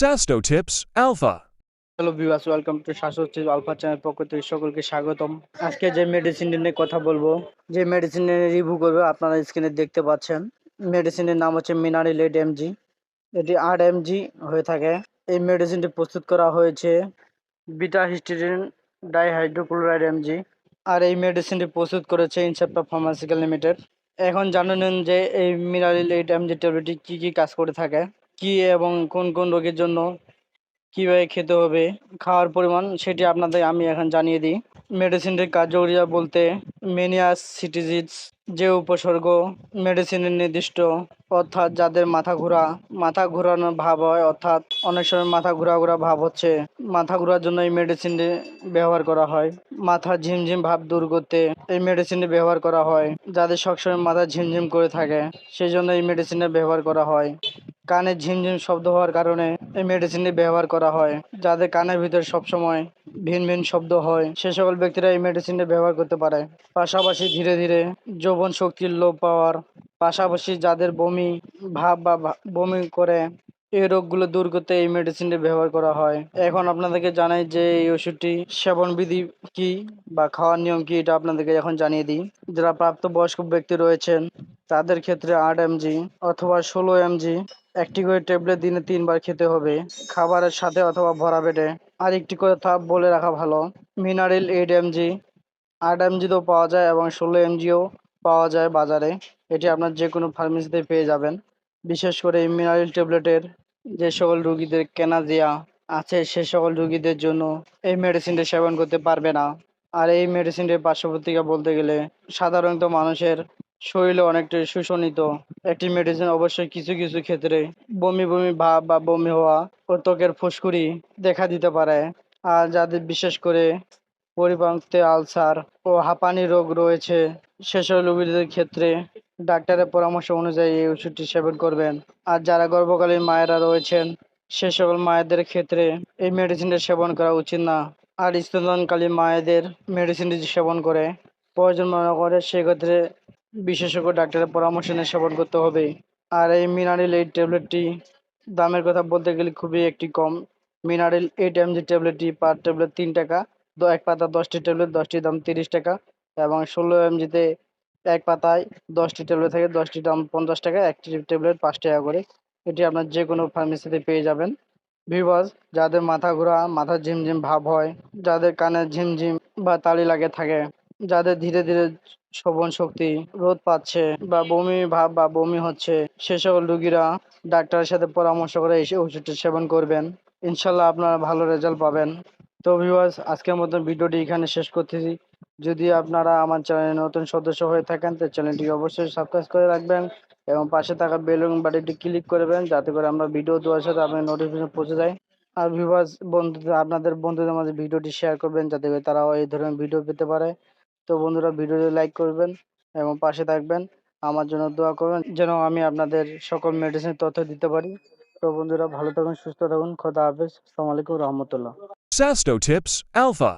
Sasto Tips Alpha. Hello viewers welcome to Shashwata alpha channel পক্ষ থেকে সকলকে স্বাগতম। আজকে যে মেডিসিন নিয়ে কথা বলব, যে মেডিসিন রিভিউ করবে, আপনারা স্ক্রিনে দেখতে পাচ্ছেন। মেডিসিনের নাম হচ্ছে মিনারেল এইট এমজি এটি আট এমজি হয়ে থাকে। এই মেডিসিনটি প্রস্তুত করা হয়েছে বিটা হিস্টিডিন ডাইহাইড্রোক্লোরাইড এমজি আর এই মেডিসিনটি প্রস্তুত করেছে ইনসেপ্টা ফার্মাসিক্যাল লিমিটেড এখন জানে নিন যে এই মিনারেল এইট এমজি ট্যাবলেটটি কী কী কাজ করে থাকে। কি এবং কোন কোন রোগের জন্য কীভাবে খেতে হবে, খাওয়ার পরিমাণ সেটি আপনাদের আমি এখন জানিয়ে দিই। মেডিসিনের কার্যকরিতা বলতে মেনিয়াস সিটিজিস যে উপসর্গ মেডিসিনের নির্দিষ্ট, অর্থাৎ যাদের মাথা ঘোরা, মাথা ঘোরানো ভাব হয়, অর্থাৎ অনেক সময় মাথা ঘোরা ঘোরা ভাব হচ্ছে, মাথা ঘোরার জন্য এই মেডিসিনটি ব্যবহার করা হয়। মাথা ঝিমঝিম ভাব দূর করতে এই মেডিসিনটি ব্যবহার করা হয়। যাদের সবসময় মাথা ঝিমঝিম করে থাকে সেই জন্য এই মেডিসিনের ব্যবহার করা হয়। কানে ঝিমঝিম শব্দ হওয়ার কারণে এই মেডিসিনটি ব্যবহার করা হয় যাদের কানের ভিতরে সবসময় ভিন ভিন শব্দ হয়। সে সকল ব্যক্তিরা এই মেডিসিনটি ব্যবহার করতে পারে। পাশাপাশি ধীরে ধীরে যৌবন শক্তির লোপ পাওয়ার, পাশাপাশি যাদের বমি, ভাব বা বমি করে এই রোগগুলো দূর করতে এই মেডিসিনটি ব্যবহার করা হয়। এখন আপনাদেরকে জানাই যে এই ওষুধটি সেবন বিধি কি বা খাওয়ার নিয়ম কি, এটা আপনাদেরকে এখন জানিয়ে দিই। যারা প্রাপ্তবয়স্ক ব্যক্তি রয়েছেন, তাদের ক্ষেত্রে আট এমজি অথবা ষোলো এমজি একটি করে ট্যাবলেট দিনে তিনবার খেতে হবে। খাবারের সাথে অথবা ভরা পেটে আর একটি কথা বলে রাখা ভালো। মিনারেল এইট এমজি আট এমজিতেও পাওয়া যায় এবং ষোলো এমজিও পাওয়া যায় বাজারে। এটি আপনার যে কোনো ফার্মেসিতে পেয়ে যাবেন। বিশেষ করে এই মিনারেল ট্যাবলেটের যে সকল রুগীদের কেনাজিয়া আছে, সে সকল রুগীদের জন্য এই মেডিসিনটি সেবন করতে পারবে না। আর এই মেডিসিনটির পার্শ্ববর্তীকা বলতে গেলে সাধারণত মানুষের শরীরে অনেকটাই শোষণিত একটি মেডিসিন অবশ্যই কিছু কিছু ক্ষেত্রে বমি বমি ভাব বা বমি হওয়া ও ত্বকের ফুসকুড়ি দেখা দিতে পারে। আর যাদের বিশেষ করে পরিপাকতে আলসার ও হাঁপানি রোগ রয়েছে সেসব রোগীদের ক্ষেত্রে ডাক্তারের পরামর্শ অনুযায়ী এই ওষুধটি সেবন করবেন। আর যারা গর্ভকালীন মায়েরা রয়েছেন, সে সকল মায়েদের ক্ষেত্রে এই মেডিসিনটি সেবন করা উচিত না। আর স্তনদানকালীন মায়েদের মেডিসিনটি সেবন করে, প্রয়োজন মনে করে সেক্ষেত্রে বিশেষজ্ঞ ডাক্তারের পরামর্শ নিয়ে সেবন করতে হবে। আর এই মিনারেল এই ট্যাবলেটটি দামের কথা বলতে গেলে খুবই একটি কম। মিনারেল এইট এমজি ট্যাবলেটটি পার ট্যাবলেট তিন টাকা এক পাতা দশটি ট্যাবলেট দশটির দাম তিরিশ টাকা এবং ষোলো এমজিতে এক পাতায় দশটি ট্যাবলেট থাকে, দশটি দাম পঞ্চাশ টাকা, একটি ট্যাবলেট পাঁচ টাকা করে। এটি আপনার যে কোনো ফার্মেসিতে পেয়ে যাবেন। ভিভাস যাদের মাথা ঘোরা মাথা ঝিমঝিম ভাব হয়, যাদের কানে ঝিমঝিম বা তালি লাগে থাকে, যাদের ধীরে ধীরে শ্রবণ শক্তি রোধ পাচ্ছে বা বমি ভাব বা বমি হচ্ছে, সে সকল রুগীরা ডাক্তারের সাথে পরামর্শ করে এসে ওষুধটি সেবন করবেন। ইনশাল্লাহ আপনারা ভালো রেজাল্ট পাবেন। তো ভিভাস আজকের মতন ভিডিওটি এখানে শেষ করতেছি। যদি আপনারা আমার চ্যানেলে নতুন সদস্য হয়ে থাকেন, তো চ্যানেলটি অবশ্যই সাবস্ক্রাইব করে রাখবেন এবং পাশে থাকা বেল বাটনটি ক্লিক করবেন যাতে করে আমরা ভিডিও দেওয়ার সাথে আপনার নোটিফিকেশন পৌঁছে যায়। আর ভিউয়ার্স বন্ধুদের, আপনাদের বন্ধুদের মাঝে ভিডিওটি শেয়ার করবেন, যাতে করে তারাও এই ধরনের ভিডিও পেতে পারে। তো বন্ধুরা ভিডিওটি লাইক করবেন এবং পাশে থাকবেন। আমার জন্য দোয়া করবেন যেন আমি আপনাদের সকল মেডিসিন তথ্য দিতে পারি। তো বন্ধুরা, ভালো থাকুন, সুস্থ থাকুন, খোদা হাফেজ। আসসালামু আলাইকুম, রহমতুল্লাহ। Sasto Tips Alpha.